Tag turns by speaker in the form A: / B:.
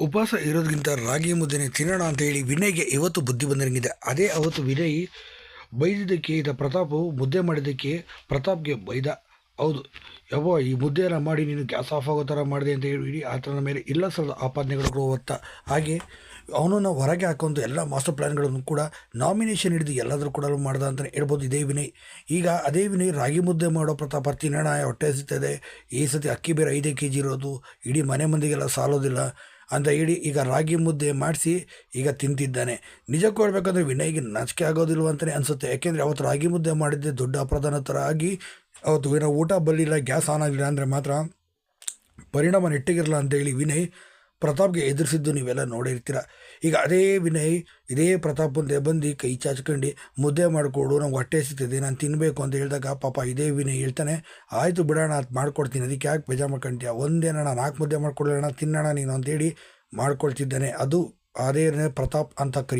A: ಉಪವಾಸ ಇರೋದಕ್ಕಿಂತ ರಾಗಿ ಮುದ್ದೆನೇ ತಿನ್ನೋಣ ಅಂತ ಹೇಳಿ ವಿನಯ್ಗೆ ಇವತ್ತು ಬುದ್ಧಿ ಬಂದಿರಂಗಿದೆ ಅದೇ ಅವತ್ತು ವಿನಯ್ ಬೈದಿದ್ದಕ್ಕೆ ಇದ್ದ ಪ್ರತಾಪು ಮುದ್ದೆ ಮಾಡಿದ್ದಕ್ಕೆ ಪ್ರತಾಪ್ಗೆ ಬೈದ. ಹೌದು, ಯವ್ವ, ಈ ಮುದ್ದೆನ ಮಾಡಿ ನೀನು ಗ್ಯಾಸ್ ಆಫ್ ಆಗೋ ಥರ ಮಾಡಿದೆ ಅಂತ ಹೇಳಿ ಆ ಆತನ ಮೇಲೆ ಇಲ್ಲ ಸಲದ ಆಪಾದನೆಗಳು ಹೊತ್ತ ಹಾಗೆ ಅವನನ್ನು ಹೊರಗೆ ಹಾಕೊಂಡು ಎಲ್ಲ ಮಾಸ್ಟರ್ ಪ್ಲ್ಯಾನ್ಗಳನ್ನು ಕೂಡ ನಾಮಿನೇಷನ್ ಹಿಡಿದು ಎಲ್ಲಾದರೂ ಕೂಡ ಮಾಡ್ದ ಅಂತಲೇ ಹೇಳ್ಬೋದು ಇದೇ ವಿನಯ್. ಈಗ ಅದೇ ವಿನಯ್ ರಾಗಿ ಮುದ್ದೆ ಮಾಡೋ ಪ್ರತಾಪ ತಿನ್ನೋಣ, ಹೊಟ್ಟೆ ಸಿಗ್ತದೆ ಈ ಸತಿ ಅಕ್ಕಿ ಬೇರೆ ಐದೇ ಕೆ ಜಿ ಇರೋದು, ಇಡೀ ಮನೆ ಮಂದಿಗೆಲ್ಲ ಸಾಲೋದಿಲ್ಲ. ಅಂತ ಹೇಳಿ ಈಗ ರಾಗಿ ಮುದ್ದೆ ಮಾಡಿಸಿ ಈಗ ತಿಂತಿದ್ದಾನೆ. ನಿಜಕ್ಕೂ ಹೇಳ್ಬೇಕಂದ್ರೆ ವಿನಯ್ಗೆ ನಾಚಿಕೆ ಆಗೋದಿಲ್ವ ಅಂತಲೇ ಅನಿಸುತ್ತೆ. ಯಾಕೆಂದರೆ ಅವತ್ತು ರಾಗಿ ಮುದ್ದೆ ಮಾಡಿದ್ದೆ ದೊಡ್ಡ ಅಪರಾಧನ ಥರ ಆಗಿ ಅವತ್ತು ಏನೋ ಊಟ ಬರಲಿಲ್ಲ, ಗ್ಯಾಸ್ ಆನ್ ಆಗಲಿಲ್ಲ ಅಂದರೆ ಮಾತ್ರ ಪರಿಣಾಮ ನೆಟ್ಟಿಗಿರಲ್ಲ ಅಂತೇಳಿ ವಿನಯ್ ಪ್ರತಾಪ್ಗೆ ಎದುರಿಸಿದ್ದು ನೀವೆಲ್ಲ ನೋಡಿರ್ತೀರ. ಈಗ ಅದೇ ವಿನಯ್, ಇದೇ ಪ್ರತಾಪ್ ಮುಂದೆ ಬಂದು ಕೈ ಚಾಚ್ಕೊಂಡು ಮುದ್ದೆ ಮಾಡಿಕೊಡು, ನಂಗೆ ಹೊಟ್ಟೆ ಸಿಗ್ತದೆ ನಾನು ತಿನ್ನಬೇಕು ಅಂತ ಹೇಳಿದಾಗ ಪಾಪ ಇದೇ ವಿನಯ್ ಹೇಳ್ತಾನೆ, ಆಯಿತು ಬಿಡೋಣ ಅದು ಮಾಡ್ಕೊಡ್ತೀನಿ, ಅದಕ್ಕೆ ಯಾಕೆ ಬೇಜಾರು ಮಾಡ್ಕೊಂತೀಯ ನಾನು ನಾಲ್ಕು ಮುದ್ದೆ ಮಾಡ್ಕೊಡೋಣ ತಿನ್ನೋಣ ನೀನು ಅಂತೇಳಿ ಮಾಡ್ಕೊಳ್ತಿದ್ದಾನೆ. ಅದು ಅದೇ ಪ್ರತಾಪ್ ಅಂತ ಕರಿ